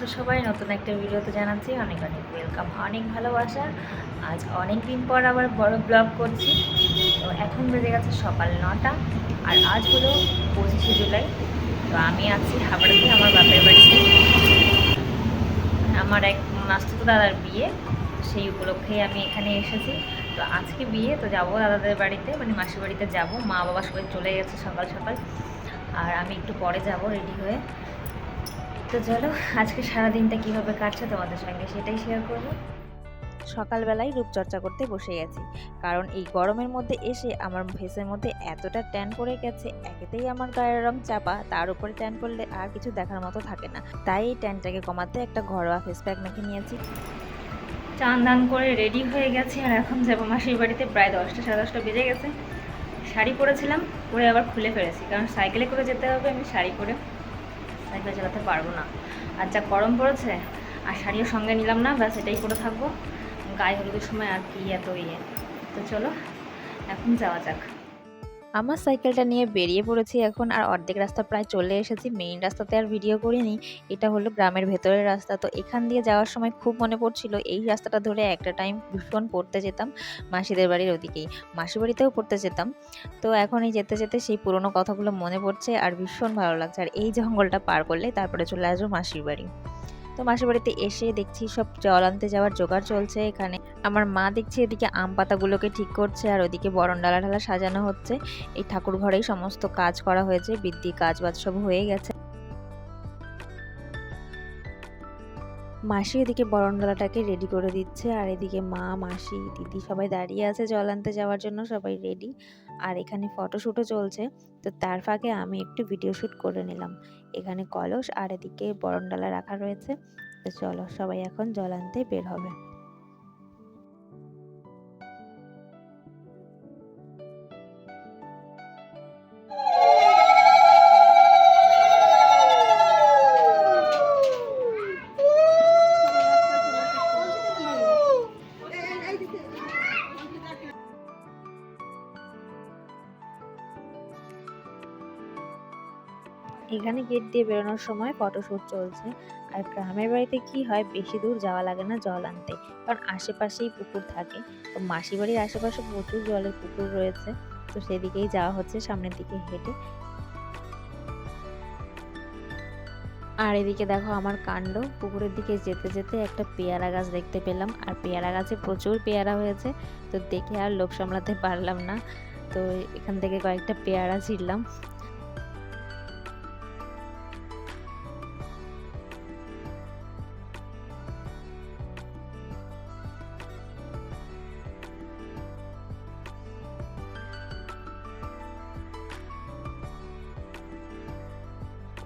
আছো সবাই? নতুন একটা ভিডিওতে জানাচ্ছি অনেক অনেক ওয়েলকাম অনেক ভালোবাসা। আজ অনেক দিন পর আবার বড় ব্লগ করছি। তো এখন বেজে গেছে সকাল নটা, আর আজ হলো পঁচিশে জুলাই। তো আমি আছি হাবড়াতে আমার বাপের বাড়িতে আমার এক মাস্তুতো দাদার বিয়ে, সেই উপলক্ষেই আমি এখানে এসেছি। তো আজকে বিয়ে, তো যাব দাদাদের বাড়িতে মানে মাসির বাড়িতে যাব। মা বাবা সবাই চলে গেছে সকাল সকাল। আর আমি একটু পরে যাব রেডি হয়ে। তো চলো আজকে সারাদিনটা কীভাবে কাটছে তোমাদের সঙ্গে সেটাই শেয়ার করব। সকালবেলায় রূপচর্চা করতে বসে গেছি কারণ এই গরমের মধ্যে এসে আমার ফেসের মধ্যে এতটা ট্যান পড়ে গেছে একেতেই আমার গায়ের রং চাপা তার উপরে ট্যান পড়লে আর কিছু দেখার মতো থাকে না। তাই এই ট্যানটাকে কমাতে একটা ঘরোয়া ফেস প্যাক মেখে নিয়েছি। চান দান করে রেডি হয়ে গেছি আর এখন যাব মাসির বাড়িতে প্রায় দশটা সাড়ে দশটা বেজে গেছে। শাড়ি পরেছিলাম পরে আবার খুলে ফেলেছি কারণ সাইকেলে করে যেতে হবে আমি শাড়ি পরে সাইকেল চালাতে পারব না। আর যা গরম পড়েছে, আর শাড়িও সঙ্গে নিলাম না, ব্যাস এটাই পরে থাকব। গায়ে হলুদের সময় আর কি এত ইয়ে। তো চলো, এখন যাওয়া যাক। আমার সাইকেলটা নিয়ে বেরিয়ে পড়েছি এখন, আর অর্ধেক রাস্তা প্রায় চলে এসেছি। মেইন রাস্তাতে আর ভিডিও করিনি, এটা হলো গ্রামের ভেতরের রাস্তা। তো এখান দিয়ে যাওয়ার সময় খুব মনে পড়ছিল, এই রাস্তাটা ধরে একটা টাইম ভীষণ পড়তে যেতাম মাসিদের বাড়ির ওদিকেই। মাসির বাড়িতেও পড়তে যেতাম। তো এখন এই যেতে যেতে সেই পুরোনো কথাগুলো মনে পড়ছে আর ভীষণ ভালো লাগছে। আর এই জঙ্গলটা পার করলে তারপরে চলে আসব মাসির বাড়ি। তো মাসির বাড়িতে এসে দেখছি সব জল আনতে যাওয়ার জোগাড় চলছে এখানে। আমার মা দেখছি এদিকে আম পাতাগুলোকে ঠিক করছে আর ওদিকে বরণ ডালা ঢালা সাজানো হচ্ছে। এই ঠাকুর ঘরেই সমস্ত কাজ করা হয়েছে, বৃদ্ধি কাজ বাজ সব হয়ে গেছে। মাসি এদিকে বরণডালাটাকে রেডি করে দিচ্ছে, আর এদিকে মা, মাসি, দিদি সবাই দাঁড়িয়ে আছে জল আনতে যাওয়ার জন্য, সবাই রেডি আর এখানে ফটোশ্যুটও চলছে, তো তার ফাঁকে আমি একটু ভিডিও শ্যুট করে নিলাম। এখানে কলস, আর এদিকে বরণডালা রাখা রয়েছে, তো চলো সবাই এখন জল আনতে বের হবে। এখানে গেট দিয়ে বেরোনোর সময় ফটোশ্যুট চলছে। আর গ্রামের বাড়িতে কি হয়, বেশি দূর যাওয়া লাগে না জল আনতে। কারণ আশেপাশেই পুকুর থাকে। তো মাসি বাড়ির আশেপাশে প্রচুর জলের পুকুর রয়েছে। তো সেদিকেই যাওয়া হচ্ছে, সামনের দিকে হেঁটে। আর এদিকে দেখো আমার কাণ্ড। পুকুরের দিকে যেতে যেতে একটা পেয়ারা গাছ দেখতে পেলাম। আর পেয়ারা গাছে প্রচুর পেয়ারা হয়েছে। তো দেখে আর লোভ সামলাতে পারলাম না। তো এখান থেকে কয়েকটা পেয়ারা ছিঁড়লাম।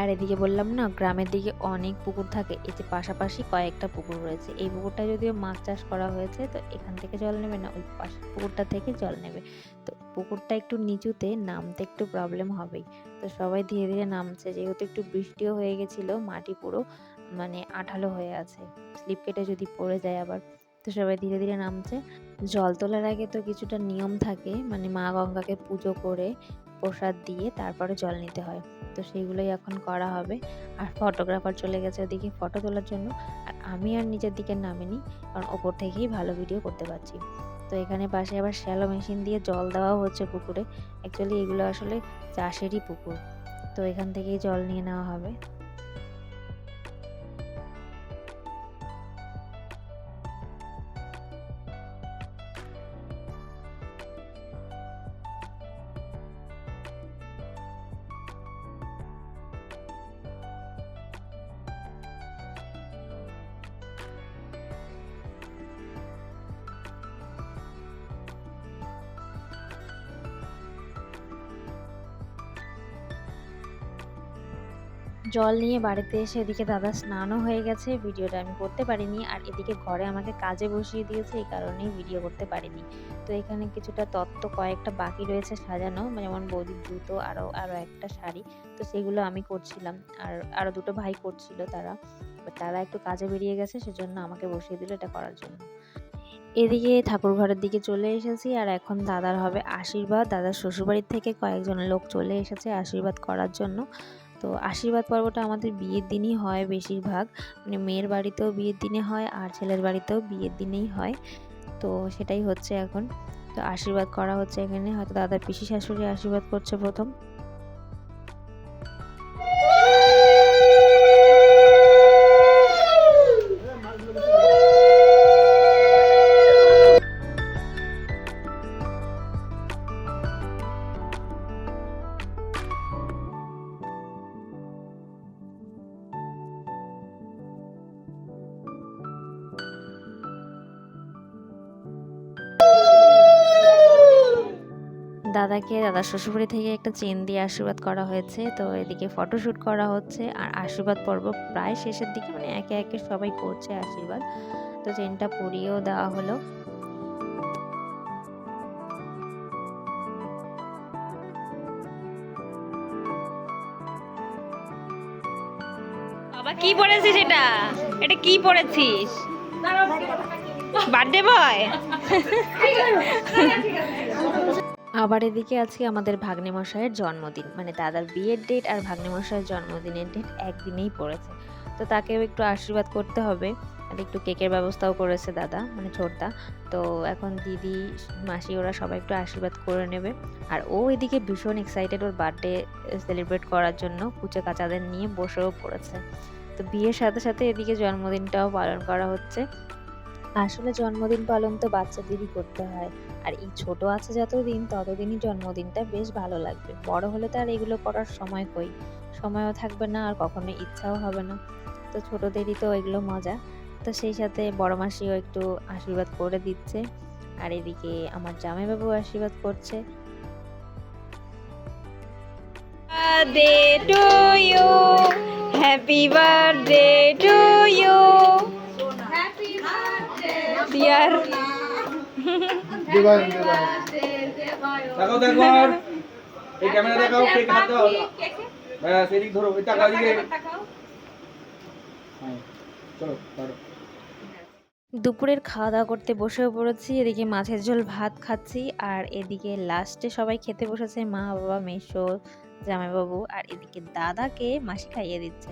আর এদিকে বললাম না, গ্রামের দিকে অনেক পুকুর থাকে যে পাশাপাশি কয়েকটা পুকুর রয়েছে। এই পুকুরটা যদিও মাছ চাষ করা হয়েছে, তো এখান থেকে জল নেবে না, ওই পাশের পুকুরটা থেকে জল নেবে। তো পুকুরটা একটু নিচুতে, নামতে একটু প্রবলেম হবেই। তো সবাই ধীরে ধীরে নামছে, যেহেতু একটু বৃষ্টিও হয়ে গেছিল, মাটি পুরো মানে আঠালো হয়ে আছে। স্লিপ কেটে যদি পড়ে যায় আবার। তো সবাই ধীরে ধীরে নামছে। জল তোলার আগে তো কিছুটা নিয়ম থাকে মানে মা গঙ্গাকে পুজো করে প্রসাদ দিয়ে তারপরে জল নিতে হয়। তো সেইগুলোই এখন করা হবে। আর ফটোগ্রাফার চলে গেছে ওদিকে ফটো তোলার জন্য। আর আমি আর নিজের দিকে নামিনি, কারণ ওপর থেকেই ভালো ভিডিও করতে পারছি। তো এখানে পাশে আবার শ্যালো মেশিন দিয়ে জল দেওয়াও হচ্ছে পুকুরে। অ্যাকচুয়ালি এগুলো আসলে চাষেরই পুকুর। তো এখান থেকেই জল নিয়ে নেওয়া হবে। জল নিয়ে বাড়িতে এসে এদিকে দাদা স্নানও হয়ে গেছে। ভিডিওটা আমি করতে পারিনি আর এদিকে ঘরে আমাকে কাজে বসিয়ে দিয়েছে, এই কারণেই ভিডিও করতে পারিনি। তো এখানে কিছুটা তত্ত্ব, কয়েকটা বাকি রয়েছে সাজানো, যেমন বৌদির জুতো আরও আরও একটা শাড়ি। তো সেগুলো আমি করছিলাম আর আরও দুটো ভাই করছিল তারা। তারা একটু কাজে বেরিয়ে গেছে, সেজন্য আমাকে বসিয়ে দিল এটা করার জন্য। এদিকে ঠাকুর ঘরের দিকে চলে এসেছি আর এখন দাদার হবে আশীর্বাদ। দাদার শ্বশুরবাড়ির থেকে কয়েকজন লোক চলে এসেছে আশীর্বাদ করার জন্য। তো আশীর্বাদ পর্বটা আমাদের বিয়ের দিনই হয় বেশিরভাগ। মানে মেয়ের বাড়িতেও বিয়ের দিনে হয় আর ছেলের বাড়িতেও বিয়ের দিনেই হয়। তো সেটাই হচ্ছে এখন। তো আশীর্বাদ করা হচ্ছে এখানে। হয়তো দাদা পিসি শাশুড়ি আশীর্বাদ করছে প্রথম। দাদাকে দাদা শ্বশুরবাড়ি থেকে একটা চেন দিয়ে আশীর্বাদ করা হয়েছে। তো এদিকে ফটোশ্যুট করা হচ্ছে। আর আশীর্বাদ পর্ব প্রায় শেষের দিকে মানে একে একে সবাই করছে আশীর্বাদ। তো চেনটা পরিয়েও দেওয়া হলো। বাবা কি পড়েছিস এটা? এটা কি পড়েছিস বার্থডে বয় আবার এদিকে আজকে আমাদের ভাগ্নে মশাইয়ের জন্মদিন। মানে দাদার বিয়ের ডেট আর ভাগ্নে মশাইয়ের জন্মদিনের ডেট একদিনেই পড়েছে। তো তাকেও একটু আশীর্বাদ করতে হবে। আর একটু কেকের ব্যবস্থাও করেছে দাদা মানে ছোটদা। তো এখন দিদি, মাসি ওরা সবাই একটু আশীর্বাদ করে নেবে। আর ও এদিকে ভীষণ এক্সাইটেড ওর বার্থডে সেলিব্রেট করার জন্য কুচে কাচাদের নিয়ে বসেও পড়েছে। তো বিয়ের সাথে সাথে এদিকে জন্মদিনটাও পালন করা হচ্ছে। আসলে জন্মদিন পালন তো বাচ্চাদেরই করতে হয়। আর এই ছোট আছে যতদিন, ততদিনই জন্মদিনটা বেশ ভালো লাগবে। বড় হলে তো আর এগুলো করার সময় কই? সময়ও থাকবে না, আর কখনো ইচ্ছাও হবে না। তো ছোটদেরই তো এগুলো মজা। তো সেই সাথে বড় মাসিও একটু আশীর্বাদ করে দিচ্ছে। আর এদিকে আমার জামাইবাবু আশীর্বাদ করছে। হ্যাপি বার্থডে টু ইউ দেখো আর এই ক্যামেরা দেখাও কেক হাতে দাও ব্যাস এদিক ধরো দিকে হ্যাঁ চলো দুপুরের খাওয়া দাওয়া করতে বসেও পড়েছি এদিকে মাছের ঝোল ভাত খাচ্ছি আর এদিকে লাস্টে সবাই খেতে বসেছে মা বাবা মেশো জামাইবাবু আর এদিকে দাদাকে মাসি খাইয়ে দিচ্ছে।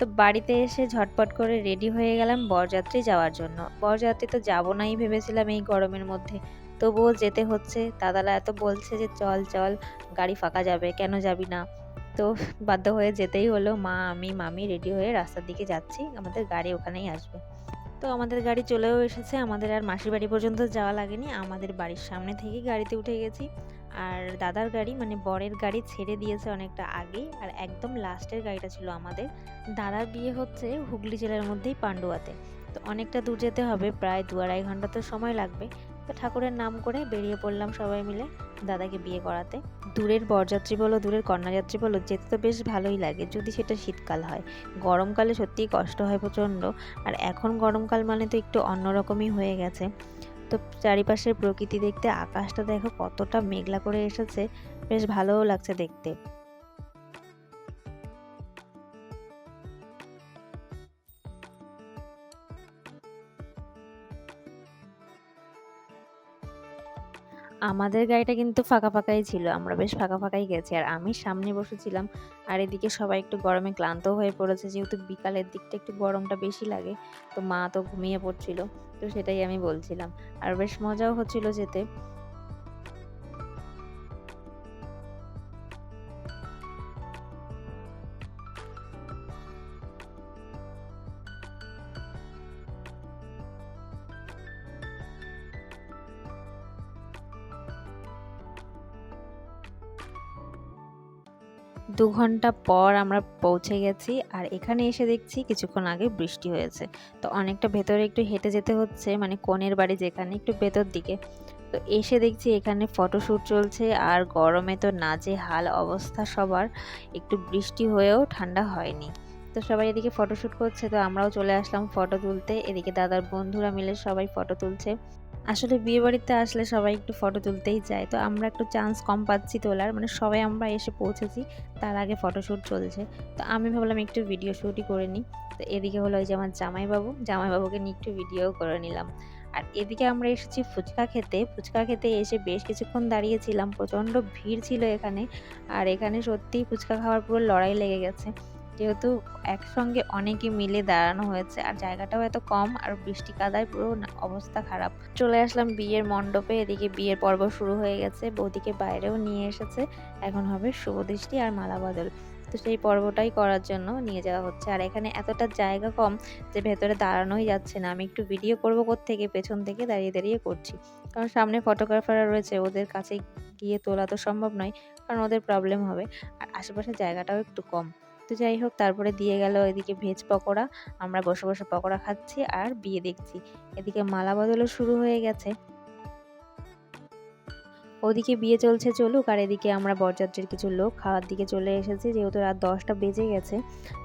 তো বাড়িতে এসে ঝটপট করে রেডি হয়ে গেলাম বরযাত্রী যাওয়ার জন্য। বরযাত্রী তো যাব নাই ভেবেছিলাম এই গরমের মধ্যে। তবুও যেতে হচ্ছে। দাদারা এত বলছে যে, চল চল, গাড়ি ফাঁকা যাবে, কেন যাবি না? তো বাধ্য হয়ে যেতেই হলো। মা, আমি, মামি রেডি হয়ে রাস্তার দিকে যাচ্ছি। আমাদের গাড়ি ওখানেই আসবে। তো আমাদের গাড়ি চলেও এসেছে। আমাদের আর মাসির বাড়ি পর্যন্ত যাওয়া লাগেনি। আমাদের বাড়ির সামনে থেকে গাড়িতে উঠে গেছি। আর দাদার গাড়ি মানে বরের গাড়ি ছেড়ে দিয়েছে অনেকটা আগেই। আর একদম লাস্টের গাড়িটা ছিল আমাদের। দাদার বিয়ে হচ্ছে হুগলি জেলার মধ্যেই পাণ্ডুয়াতে তো অনেকটা দূর যেতে হবে, প্রায় দু আড়াই ঘণ্টা তো সময় লাগবে। তো ঠাকুরের নাম করে বেরিয়ে পড়লাম সবাই মিলে দাদাকে বিয়ে করাতে। দূরের বরযাত্রী বলো, দূরের কন্যাযাত্রী বলো, যেতে তো বেশ ভালোই লাগে, যদি সেটা শীতকাল হয়। গরমকালে সত্যিই কষ্ট হয় প্রচণ্ড, আর এখন গরমকাল মানে তো একটু অন্যরকমই হয়ে গেছে। তো চারিপাশের প্রকৃতি দেখতে, আকাশটা দেখো কতটা মেঘলা করে এসেছে, বেশ ভালোও লাগছে দেখতে। আমাদের গাড়িটা কিন্তু ফাঁকা ফাঁকাই ছিল, আমরা বেশ ফাঁকা ফাঁকাই গেছি। আর আমি সামনে বসেছিলাম, আর এদিকে সবাই একটু গরমে ক্লান্ত হয়ে পড়েছে, যেহেতু বিকালের দিকটা একটু গরমটা বেশি লাগে, তো মা তো ঘুমিয়ে পড়ছিল, তো সেটাই আমি বলছিলাম। আর বেশ মজাও হচ্ছিল যেতে। দু ঘণ্টা পর আমরা পৌঁছে গেছি আর এখানে এসে দেখছি কিছুক্ষণ আগে বৃষ্টি হয়েছে। তো অনেকটা ভেতরে একটু হেঁটে যেতে হচ্ছে মানে কনের বাড়ি যেখানে, একটু ভেতর দিকে। তো এসে দেখছি এখানে ফটোশ্যুট চলছে আর গরমে তো না যে হাল অবস্থা সবার। একটু বৃষ্টি হয়েও ঠান্ডা হয়নি। তো সবাই এদিকে ফটোশ্যুট করছে, তো আমরাও চলে আসলাম ফটো তুলতে। এদিকে দাদার বন্ধুরা মিলে সবাই ফটো তুলছে। আসলে বিয়ে বাড়িতে আসলে সবাই একটু ফটো তুলতেই চায়। তো আমরা একটু চান্স কম পাচ্ছি তোলার। মানে সবাই আমরা এসে পৌঁছেছি, তার আগে ফটোশ্যুট চলছে। তো আমি ভাবলাম একটু ভিডিও শ্যুটই করে নিই। তো এদিকে হলো ওই যে আমার জামাইবাবু। জামাইবাবুকে নিয়ে একটু ভিডিও করে নিলাম। আর এদিকে আমরা এসেছি ফুচকা খেতে। ফুচকা খেতে এসে বেশ কিছুক্ষণ দাঁড়িয়েছিলাম। প্রচণ্ড ভিড় ছিল এখানে। আর এখানে সত্যিই ফুচকা খাওয়ার পুরো লড়াই লেগে গেছে। যেহেতু একসঙ্গে অনেকে মিলে দাঁড়ানো হয়েছে, আর জায়গাটাও এত কম, আর বৃষ্টি কাদায় পুরো অবস্থা খারাপ। চলে আসলাম বিয়ের মণ্ডপে, এদিকে বিয়ের পর্ব শুরু হয়ে গেছে, বৌদিকে বাইরেও নিয়ে এসেছে, এখন হবে শুভদৃষ্টি আর মালা বদল তো সেই পর্বটাই করার জন্য নিয়ে যাওয়া হচ্ছে। আর এখানে এতটা জায়গা কম যে ভেতরে দাঁড়ানোই যাচ্ছে না। আমি একটু ভিডিও করব থেকে পেছন থেকে দাঁড়িয়ে দাঁড়িয়ে করছি। কারণ সামনে ফটোগ্রাফাররা রয়েছে, ওদের কাছে গিয়ে তোলা তো সম্ভব নয়, কারণ ওদের প্রবলেম হবে। আর আশেপাশে জায়গাটাও একটু কম। তো যাই হোক, তারপরে দিয়ে গেল এদিকে ভেজ পকোড়া। আমরা বসে বসে পকোড়া খাচ্ছি আর বিয়ে দেখছি। এদিকে মালা বদলও শুরু হয়ে গেছে। ওদিকে বিয়ে চলছে চলুক, আর এদিকে আমরা বরযাত্রীর কিছু লোক খাওয়ার দিকে চলে এসেছি, যেহেতু রাত দশটা বেজে গেছে।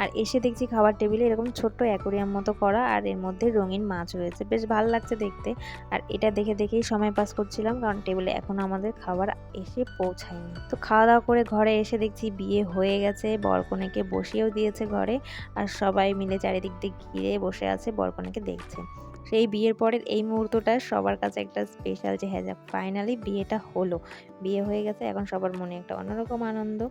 আর এসে দেখছি খাবার টেবিলে এরকম ছোট্ট অ্যাকোরিয়াম মতো করা, আর এর মধ্যে রঙিন মাছ রয়েছে। বেশ ভালো লাগছে দেখতে। আর এটা দেখে দেখেই সময় পাস করছিলাম, কারণ টেবিলে এখন আমাদের খাবার এসে পৌঁছায়নি। তো খাওয়া দাওয়া করে ঘরে এসে দেখছি বিয়ে হয়ে গেছে, বরকনেকে বসিয়েও দিয়েছে ঘরে, আর সবাই মিলে চারিদিক দিয়ে ঘিরে বসে আছে, বরকনেকে দেখছে। সেই বিয়ের পরের এই মুহূর্তটা সবার কাছে একটা স্পেশাল যে হ্যাঁ ফাইনালি বিয়েটা হলো। বিয়ে হয়ে গেছে, এখন সবার মনে একটা অন্যরকম আনন্দ।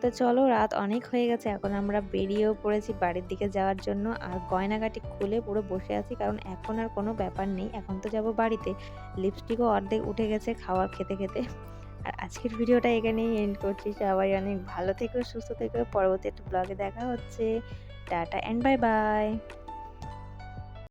তো চলো, রাত অনেক হয়ে গেছে, এখন আমরা বেরিয়েও পড়েছি বাড়ির দিকে যাওয়ার জন্য। আর গয়নাগাটি খুলে পুরো বসে আছি, কারণ এখন আর কোনো ব্যাপার নেই, এখন তো যাব বাড়িতে। লিপস্টিকও অর্ধেক উঠে গেছে খাওয়ার খেতে খেতে। আর আজকের ভিডিওটা এখানেই এন্ড করছি। সবাই অনেক ভালো থেকো, সুস্থ থেকো। পরবর্তী একটা ব্লগে দেখা হচ্ছে। Tata and bye bye